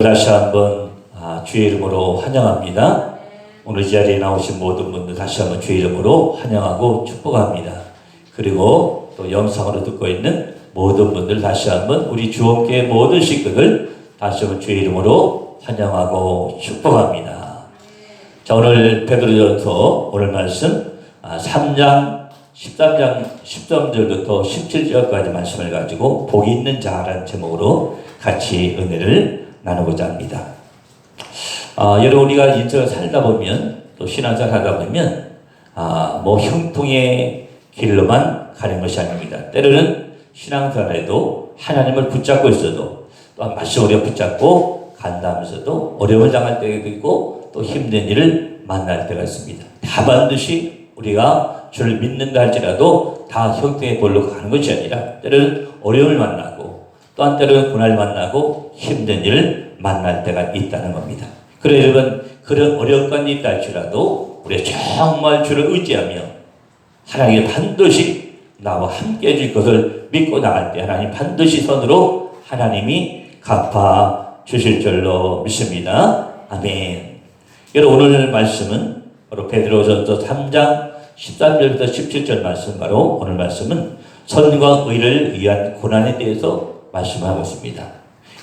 다시 한번 아, 주의 이름으로 환영합니다. 오늘 이 자리에 나오신 모든 분들 다시 한번 주의 이름으로 환영하고 축복합니다. 그리고 또 영상으로 듣고 있는 모든 분들 다시 한번 우리 주원교회 모든 식구들 다시 한번 주의 이름으로 환영하고 축복합니다. 자 오늘 베드로전서 오늘 말씀 아, 3장 13장 13절부터 17절까지 말씀을 가지고 복이 있는 자라는 제목으로 같이 은혜를 나누고자 합니다. 아, 여러분 우리가 인생을 살다 보면 또 신앙생활 하다 보면 아, 뭐 형통의 길로만 가는 것이 아닙니다. 때로는 신앙생활에도 하나님을 붙잡고 있어도 또한 말씀을 붙잡고 간다면서도 어려움을 당할 때도 있고 또 힘든 일을 만날 때가 있습니다. 다 반드시 우리가 주를 믿는다 할지라도 다 형통의 볼로 가는 것이 아니라 때로는 어려움을 만나고 또 한 때로는 고난을 만나고 힘든 일을 만날 때가 있다는 겁니다. 그래 여러분 그런 어려움이 있다 할지라도 우리 정말 주를 의지하며 하나님이 반드시 나와 함께 해줄 것을 믿고 나갈 때 하나님 반드시 선으로 하나님이 갚아 주실 줄로 믿습니다. 아멘. 여러분 오늘 말씀은 바로 베드로전서 3장 13절부터 17절 말씀 바로 오늘 말씀은 선과 의를 위한 고난에 대해서 말씀하고 있습니다.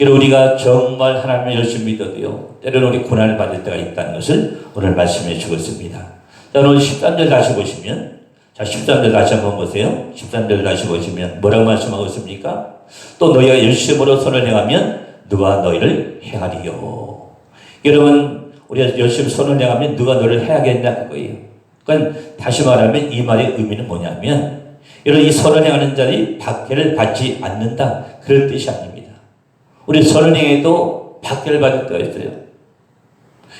여러분 우리가 정말 하나님을 열심히 믿어도요 때로는 우리 고난을 받을 때가 있다는 것을 오늘 말씀해 주고 있습니다. 자 오늘 13절 다시 보시면 자 13절 다시 한번 보세요. 13절 다시 보시면 뭐라고 말씀하고 있습니까? 또 너희가 열심으로 선을 행하면 누가 너희를 행하리요. 여러분 우리가 열심히 선을 행하면 누가 너를 해야겠냐 그거예요. 그러니까 다시 말하면 이 말의 의미는 뭐냐면 여러분 이 선을 행하는 자들이 박해를 받지 않는다 그런 뜻이 아닙니다. 우리 선을 행해도 박해를 받을 때가 있어요.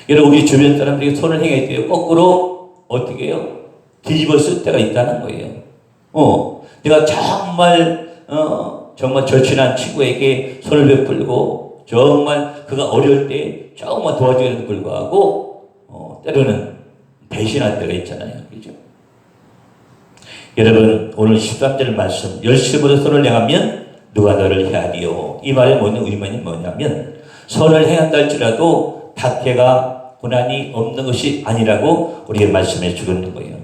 여러분 우리 주변 사람들이 선을 행할 때 거꾸로 어떻게 해요? 뒤집어 쓸 때가 있다는 거예요. 어, 내가 정말 어, 정말 절친한 친구에게 손을 베풀고 정말 그가 어려울 때 조금만 도와주기에도 불구하고 어, 때로는 배신할 때가 있잖아요. 그죠? 여러분 오늘 13절 말씀 열심으로 선을 행하면 누가 너를 해하리요 이 말의 뭐는 의미는 뭐냐면 선을 행한다 할지라도 박해가 고난이 없는 것이 아니라고 우리에게 말씀해 주고 있는 거예요.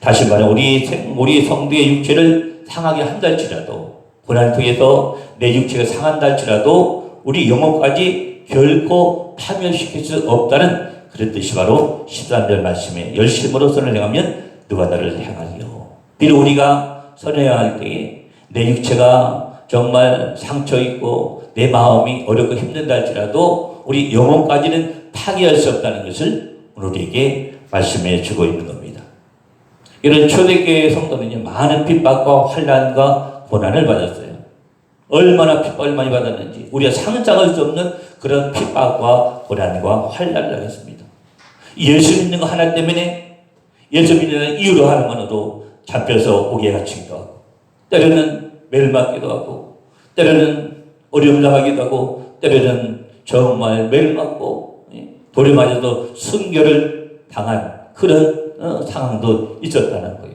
다시 말해 우리 생- 우리 성도의 육체를 상하게 한다 할지라도 고난 통해서 내 육체가 상한다 할지라도 우리 영혼까지 결코 파멸시킬 수 없다는 그런 뜻이 바로 13절 말씀에 열심으로 선을 행하면 누가 너를 행하리요. 비록 우리가 선을 행할 때에 내 육체가 정말 상처 있고 내 마음이 어렵고 힘든다 할지라도 우리 영혼까지는 파괴할 수 없다는 것을 우리에게 말씀해 주고 있는 겁니다. 이런 초대교회 성도는요 많은 핍박과 환란과 고난을 받았어요. 얼마나 핍박을 많이 받았는지 우리가 상상할 수 없는 그런 핍박과 고난과 환란을 당했습니다. 예수 믿는 거 하나 때문에 예수 믿는 이유로 하나만으로 잡혀서 옥에 갇히기도 하고 때로는 매를 맞기도 하고 때로는 어려움 당하기도 하고 때로는 정말 매를 맞고 예, 돌에 맞아도 순결을 당한 그런 어, 상황도 있었다는 거예요.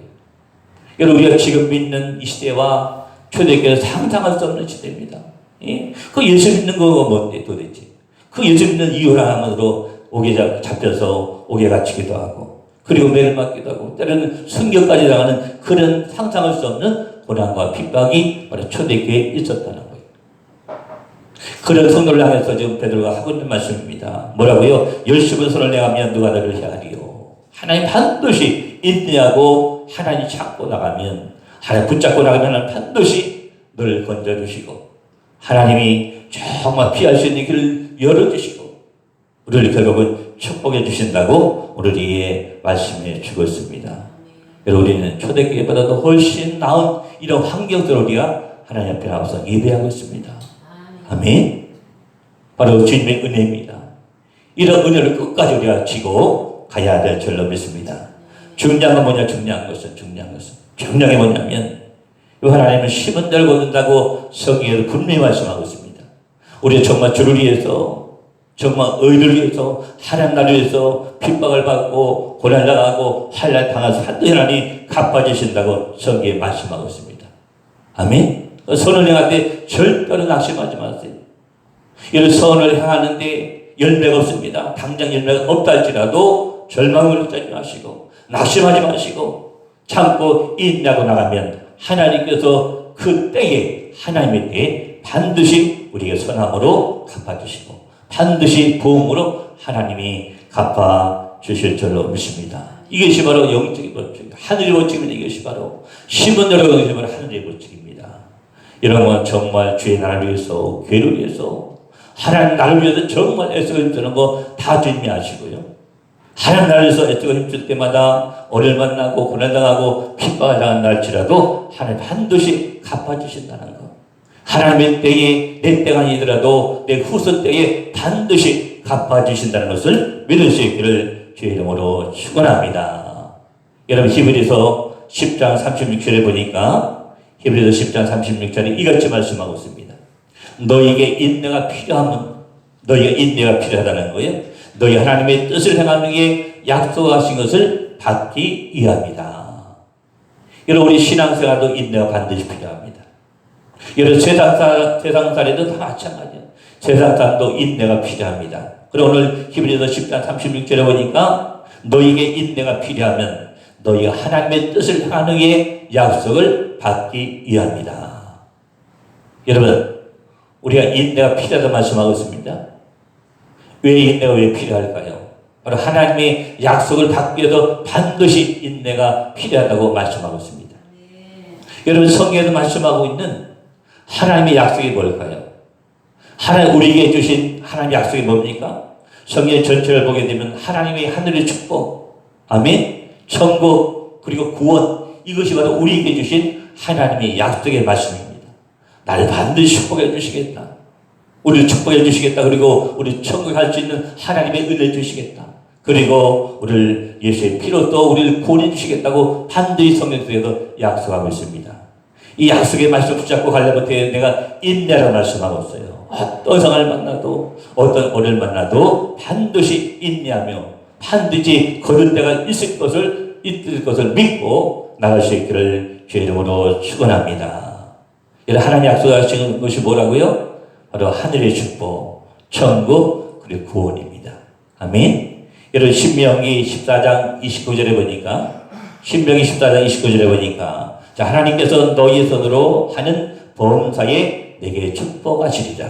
여러분 우리가 지금 믿는 이 시대와 초대교회 상상할 수 없는 시대입니다. 예? 그 예수 믿는 거가 뭔데 도대체? 그 예수 믿는 이유 하나만으로 옥에 잡- 잡혀서 옥에 갇히기도 하고 그리고 매를 맞기도 하고 때로는 순교까지 당하는 그런 상상할 수 없는 고난과 핍박이 바로 초대교회에 있었다는 거예요. 그런 성도를 향해서 지금 베드로가 하고 있는 말씀입니다. 뭐라고요? 열심히 손을 내가면 누가 너를 향하리요. 하나님 반드시 인내하고 하나님 찾고 나가면 하나님 붙잡고 나가면 반드시 너를 건져주시고 하나님이 정말 피할 수 있는 길을 열어주시고 우리를 결국은 축복해 주신다고 우리에게 말씀해 주고 있습니다. 여러분 우리는 초대교회보다도 훨씬 나은 이런 환경들 우리가 하나님 앞에 나와서 예배하고 있습니다. 아멘. 바로 주님의 은혜입니다. 이런 은혜를 끝까지 우리가 쥐고 가야 될 줄로 믿습니다. 중요한 건 뭐냐? 중요한 것은 중요한 것은 중요한 게 뭐냐면 이 하나님은 심은 대로 거둔다고 성경에서 분명히 말씀하고 있습니다. 우리 정말 주를 위해서 정말 의를 위해서 하나님 나를 위해서 핍박을 받고 고난 당하고 환란 당해서 반드시 하나님 갚아주신다고 성경에 말씀하고 있습니다. 아멘. 선을 행할 때 절대로 낙심하지 마세요. 이런 선을 향하는데 열매가 없습니다. 당장 열매가 없다 할지라도 절망을 하지 마시고 낙심하지 마시고 참고 인내하고 나가면 하나님께서 그 때에 하나님의 때에 반드시 우리에게 선함으로 갚아주시고 반드시 보험으로 하나님이 갚아 주실 줄로 믿습니다. 이것이 바로 영적인 법칙, 하늘의 법칙입니다. 이것이 바로 여러분이 바로 하늘의 법칙입니다. 여러분 정말 주의 나라를 위해서 교회를 위해서 하나님 나를 위해서 정말 애쓰고 힘쓰는 거 다 주님이 아시고요. 하나님 나라를 위해서 애쓰고 힘쓸 때마다 어려움을 만나고 고난당하고 핍박을 당한 날지라도 하나님 반드시 갚아주신다는 것. 하나님의 때에 내 때가 아니더라도 내 후손 때에 반드시 갚아주신다는 것을 믿을 수 있기를 주의 이름으로 축원합니다. 여러분 히브리서 10장 36절에 보니까 히브리서 10장 36절에 이같이 말씀하고 있습니다. 너에게 인내가 필요하면 너희가 인내가 필요하다는 거예요. 너희 하나님의 뜻을 행하는 게 약속하신 것을 받기 위함이다. 여러분 우리 신앙생활도 인내가 반드시 필요합니다. 여러분 세상 사 세상 사례도 다 마찬가지예요. 세상 사람도 인내가 필요합니다. 그리고 오늘 히브리서 10장 36절에 보니까 너에게 인내가 필요하면 너희가 하나님의 뜻을 행하는 게 약속을 받기 위함이다. 여러분 우리가 인내가 필요하다 말씀하고 있습니다. 왜 인내가 왜 필요할까요? 바로 하나님의 약속을 받기 위해서 반드시 인내가 필요하다고 말씀하고 있습니다. 여러분 성경에도 말씀하고 있는 하나님의 약속이 뭘까요? 하나님 우리에게 주신 하나님의 약속이 뭡니까? 성경 전체를 보게 되면 하나님의 하늘의 축복, 아멘, 천국 그리고 구원 이것이 바로 우리에게 주신 하나님의 약속의 말씀입니다. 나를 반드시 축복해 주시겠다. 우리를 축복해 주시겠다. 그리고 우리 천국에 갈수 있는 하나님의 은혜를 주시겠다. 그리고 우리를 예수의 피로 또 우리를 구원해 주시겠다고 반드시 성경 속에서 약속하고 있습니다. 이 약속의 말씀 붙잡고 가려면 내가 인내라 말씀하고 있어요. 어떤 상을 만나도 어떤 어를 만나도 반드시 인내하며 반드시 거둘 때가 있을 것을 있을 것을 믿고 나갈 수 있기를 주의 이름으로 축원합니다. 이런 하나님 약속하시는 것이 뭐라고요? 바로 하늘의 축복, 천국 그리고 구원입니다. 아멘. 여러분 신명기 14장 29절에 보니까 신명기 14장 29절에 보니까 자 하나님께서 너희 손으로 하는 범사에 내게 축복하시리라.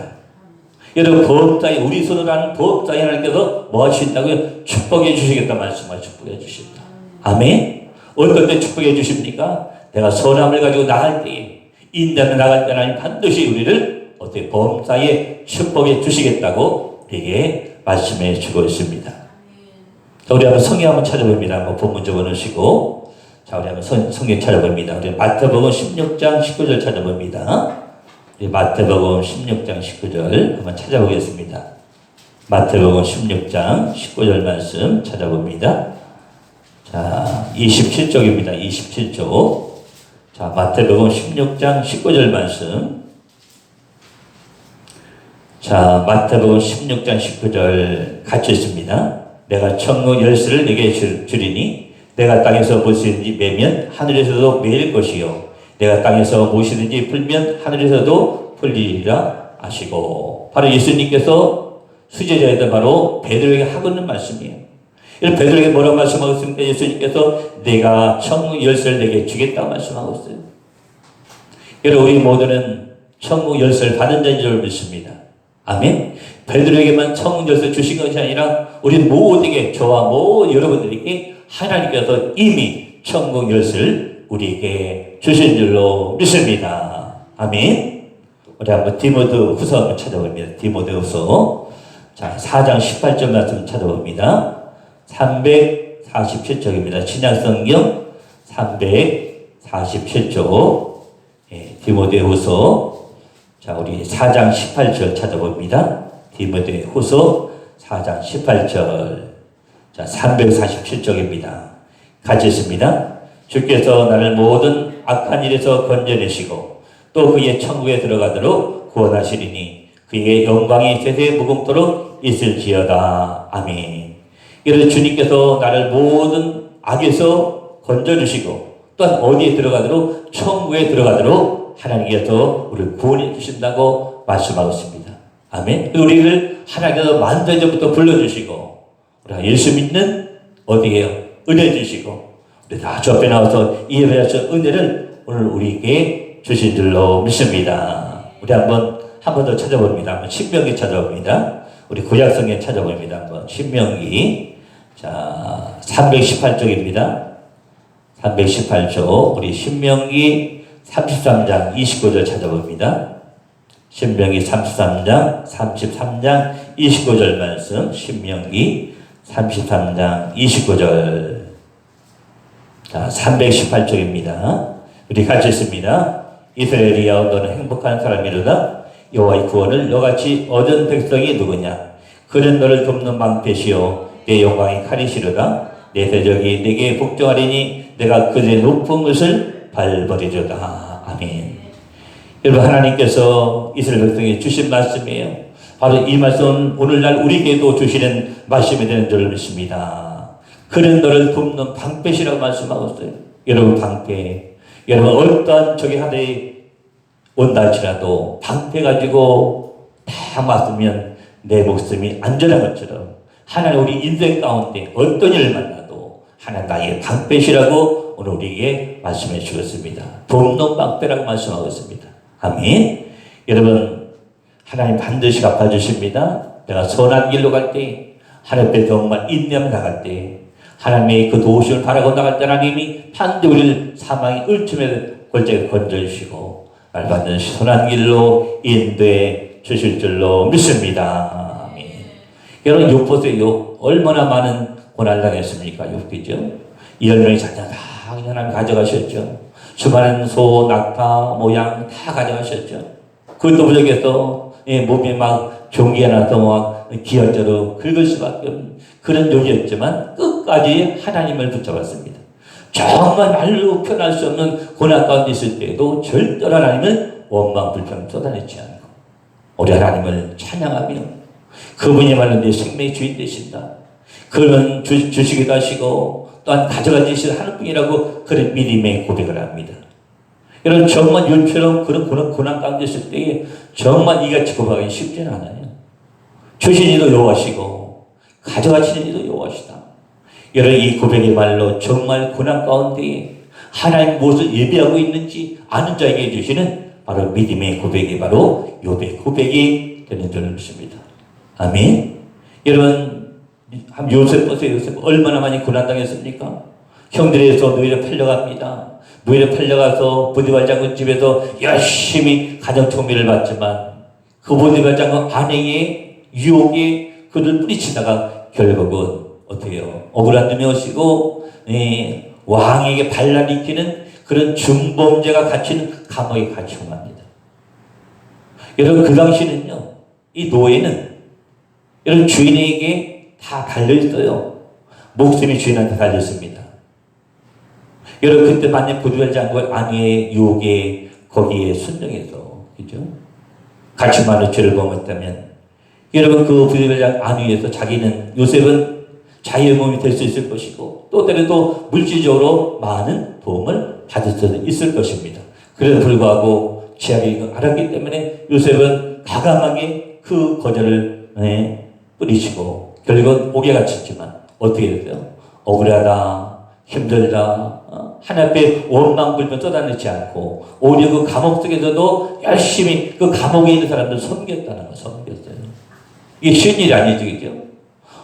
여러분 범사에 우리 손으로 하는 범사에 하나님께서 뭐 하신다고요? 축복해 주시겠다 말씀하 축복해 주신다. 아멘. 어떤 때 축복해 주십니까? 내가 선함을 가지고 나갈 때에 인자는 나갈 때 하나님 반드시 우리를 어떻게 범사에 축복해 주시겠다고 우리에게 말씀해 주고 있습니다. 자, 우리 한번 성경 한번 찾아봅니다. 한번 본문 적어놓으시고 자, 우리 한번 성, 성경 찾아봅니다. 우리 마태복음 16장 19절 찾아봅니다. 마태복음 16장 19절 한번 찾아보겠습니다. 마태복음 16장 19절 말씀 찾아봅니다. 자, 27쪽입니다. 27쪽. 자, 마태복음 16장 19절 말씀. 자, 마태복음 16장 19절 같이 있습니다. 내가 천국 열쇠를 내게 주리니 내가 땅에서 무엇이든지 매면 하늘에서도 매일 것이요 내가 땅에서 무엇이든지 풀면 하늘에서도 풀리리라 아시고 바로 예수님께서 수제자였던 바로 베드로에게 하고 있는 말씀이에요. 베드로에게 뭐라고 말씀하고 있습니까? 예수님께서 내가 천국 열쇠를 내게 주겠다고 말씀하고 있어요. 여러분 우리 모두는 천국 열쇠를 받은 자인 줄 믿습니다. 아멘. 베드로에게만 천국 열쇠 주신 것이 아니라 우리 모두에게 저와 모든 여러분들에게 하나님께서 이미 천국 열쇠를 우리에게 주신 줄로 믿습니다. 아멘. 우리 한번 디모드 후서 한번 찾아봅니다. 디모드 후서. 자, 4장 18절 말씀 찾아봅니다. 347쪽입니다. 신약성경 347쪽. 예, 디모데 후서. 자, 우리 4장 18절 찾아봅니다. 디모데 후서 4장 18절. 자, 347쪽입니다. 같이 있습니다. 주께서 나를 모든 악한 일에서 건져내시고 또 그의 천국에 들어가도록 구원하시리니 그의 영광이 세세 무궁토록 있을지어다. 아멘. 이런 주님께서 나를 모든 악에서 건져주시고 또한 어디에 들어가도록 천국에 들어가도록 하나님께서 우리를 구원해 주신다고 말씀하고 있습니다. 아멘. 우리를 하나님께서 만세 전부터 불러주시고 우리가 예수 믿는 어디에요? 은혜 주시고 우리 다 주 앞에 나와서 이 예배에서 은혜를 오늘 우리에게 주신 줄로 믿습니다. 우리 한번 한 번 더 찾아봅니다. 한번 신명기 찾아봅니다. 우리 구약성에 찾아봅니다. 한번 신명기 자 318쪽입니다. 318쪽 우리 신명기 33장 29절 찾아봅니다. 신명기 33장 33장 29절 말씀 신명기 33장 29절. 자 318쪽입니다. 우리 같이 있습니다. 이스라엘이여 너는 행복한 사람이로다. 여호와의 구원을 너같이 얻은 백성이 누구냐? 그는 너를 돕는 방패시요. 내 영광의 칼이시로다. 내 대적이 내게 복종하리니 내가 그의 높은 것을 밟아리로다. 아멘. 여러분 하나님께서 이스라엘 백성에 주신 말씀이에요 바로 이 말씀은 오늘날 우리에게도 주시는 말씀이 되는 줄 믿습니다 그는 너를 돕는 방패시라고 말씀하고 있어요 여러분 방패 여러분 어떠한 적이 하늘에 온다 할지라도 방패 가지고 다 맞으면 내 목숨이 안전한 것처럼 하나님 우리 인생 가운데 어떤 일을 만나도 하나님 나의 방패시라고 오늘 우리에게 말씀해 주셨습니다. 돕는 방패라고 말씀하고 있습니다. 아멘. 여러분 하나님 반드시 갚아주십니다. 내가 선한 길로 갈 때, 하나님 앞에 정말 인내하며 나갈 때, 하나님의 그 도우심을 바라고 나갈 때 하나님이 반드시 우리를 사망의 을침에 골짜기 건져주시고 날 받는 선한 길로 인도해 주실 줄로 믿습니다. 아멘. 여러분 욕 보세요. 얼마나 많은 고난을 당했습니까? 욕기죠. 열명의 자녀 다 하나님 가져가셨죠. 수많은 소, 낙타, 모양 다 가져가셨죠. 그것도 부족해서 예, 몸이 막 종기가 나서 막 기어져도 긁을 수밖에 없는 그런 용이었지만 끝까지 하나님을 붙잡았습니다. 정말 말로 표현할 수 없는 고난 가운데 있을 때에도 절대로 하나님은 원망 불평 쏟아내지 않고 우리 하나님을 찬양하며 그분이말로 내 생명의 주인 되신다. 그는 주, 주시기도 하시고 또한 가져가시기도 하는 분이라고 그런 믿음의 고백을 합니다. 여러분 정말 윤처럼 그런 고난 가운데 있을 때에 정말 이같이 고백하기 쉽지는 않아요. 주신 이도 여호와시고 가져가시는 이도 여호와시다. 여러분 이 고백의 말로 정말 고난 가운데 하나님 무엇을 예배하고 있는지 아는 자에게 주시는 바로 믿음의 고백이 바로 요배 고백이 되는 줄 믿습니다. 아멘. 여러분 한 요셉 보세요. 요셉 얼마나 많이 고난 당했습니까? 형들에서 노예를 팔려갑니다. 노예를 팔려가서 보디발 장군 집에서 열심히 가정 총비를 받지만 그 보디발 장군 아내의 유혹에 그를 뿌리치다가 결국은 어떻게 해요? 억울한 놈이 오시고 예, 왕에게 반란 일으키는 그런 중범죄가 갇히는 감옥에 갇히고 맙니다. 여러분 그 당시는요. 이 노예는 여러분 주인에게 다 달려있어요. 목숨이 주인한테 달렸습니다. 여러분 그때 만약 보디발 장군 아내의 유혹에 거기에 순종해서 그죠? 같이 많은 죄를 범했다면 여러분 그 보디발 장군 안위에서 자기는 요셉은 자유의 몸이 될 수 있을 것이고 또 때려도 물질적으로 많은 도움을 받을 수 있을 것입니다. 그래도 불구하고 취하기 알았기 때문에 요셉은 과감하게 그 거절을 네, 뿌리치고 결국은 옥에 갇혔지만 어떻게 됐어요? 억울하다, 힘들다, 어? 하나님 앞에 원망 불면 쏟아내지 않고 오히려 그 감옥 속에서도 열심히 그 감옥에 있는 사람들 섬겼다는 거 섬겼어요. 이게 쉬운 일이 아니죠, 그죠?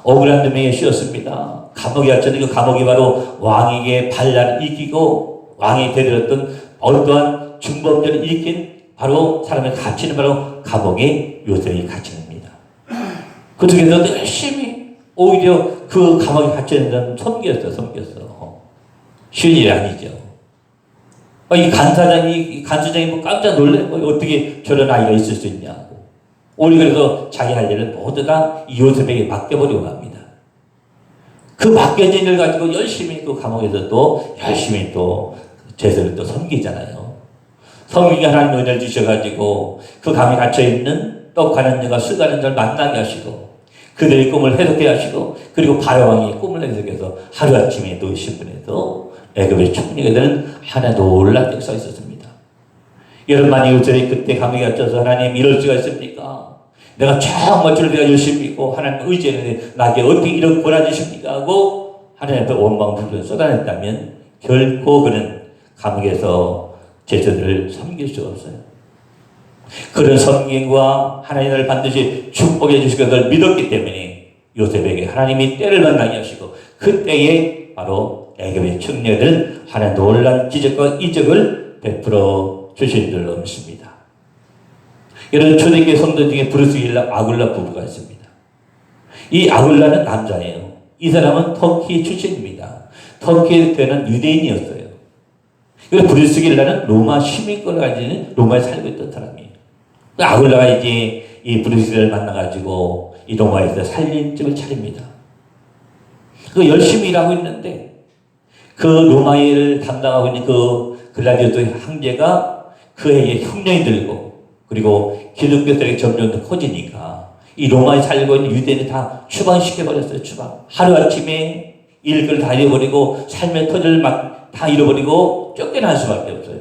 억울한 놈에게 쉬었습니다. 감옥에 갇혔는 그 감옥이 바로 왕에게 반란을 일으키고 왕이 되들었던 어떠한 중범죄를 일으킨 바로 사람을 갇히는 바로 감옥에 요셉이 갇힙니다. 그 중에서도 열심히 오히려 그 감옥에 갇혀있는 사람 섬겼어, 섬겼어. 쉬운 일이 아니죠. 어, 이 간사장이, 이 간수장이 뭐 깜짝 놀래. 뭐 어떻게 저런 아이가 있을 수 있냐고. 오히 그래서 자기 할 일을 모두 다 요셉에게 맡겨버리고 갑니다. 그 맡겨진 일 가지고 열심히 그 감옥에서 또 열심히 또 제사를 또 섬기잖아요. 섬기게 하나님 은혜를 주셔가지고 그 감에 갇혀있는 떡하는 여가 술 가는 자를 만나게 하시고 그들의 꿈을 해석해 하시고 그리고 바로왕이 꿈을 해석해서 하루아침에 또 신분에서 애굽의 총리가 되는 하나 놀랍 역사가 있었습니다. 만약 요셉이 그때 감옥에 갇혀서 하나님 이럴 수가 있습니까? 내가 정말 주를 내가 열심히 믿고 하나님 의지했는데 나에게 어떻게 이런 권한이 주십니까 하고 하나님 앞에 원망을 쏟아냈다면 결코 그는 감옥에서 제자들을 섬길 수가 없어요. 그런 섬김과 하나님을 반드시 축복해 주실 것을 믿었기 때문에 요셉에게 하나님이 때를 만나게 하시고 그때에 바로 애굽의 청년은 하나님 놀란 기적과 이적을 베풀어 주신 줄로 믿습니다. 이런 초대교회 성도 중에 브루스일라 아굴라 부부가 있습니다. 이 아굴라는 남자예요. 이 사람은 터키 출신입니다. 터키에 되는 유대인이었어요. 그리고 브루스일라는 로마 시민권을 가지는 로마에 살고 있던 사람이에요. 그 아굴라가 이제 이 브루스일라를 만나가지고 이 로마에서 살림집을 차립니다. 그 열심히 일하고 있는데 그 로마를 담당하고 있는 그 글라디오토 황제가 그에게 흉령이 들고 그리고 기독교 세력이 점점 더 커지니까 이 로마에 살고 있는 유대인을 다 추방시켜버렸어요, 추방. 하루아침에 일을 다 잃어버리고 삶의 터를 막다 잃어버리고 쫓겨날 수밖에 없어요.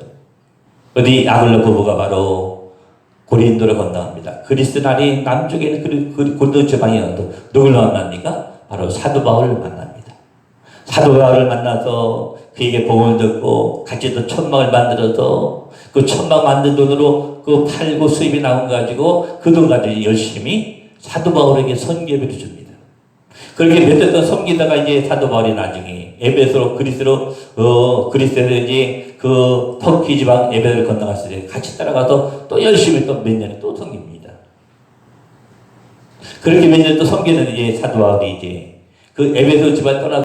어디 아글로 부부가 바로 고린도를 건너갑니다. 그리스 나라의 남쪽에 있는 그, 그 고린도 지방에 가서 누굴 만납니까? 바로 사도 바울을 만납니다. 사도 바울을 만나서 그에게 복음을 듣고 같이 또 천막을 만들어서 그 천막 만든 돈으로 그 팔고 수입이 나온 거 가지고 그 돈 가지고 열심히 사도 바울에게 선계비를 줍니다. 그렇게 몇달 섬기다가 이제 사도 바울이 나중에 에베소로 그리스로 어 그리스에서 그 터키 지방 에베소를 건너갔을 때 같이 따라가서 또 열심히 또 몇 년에 또 섬깁니다. 그렇게 몇 년 또 섬기는 이제 사도 바울이 이제 그 에베소 집안 떠나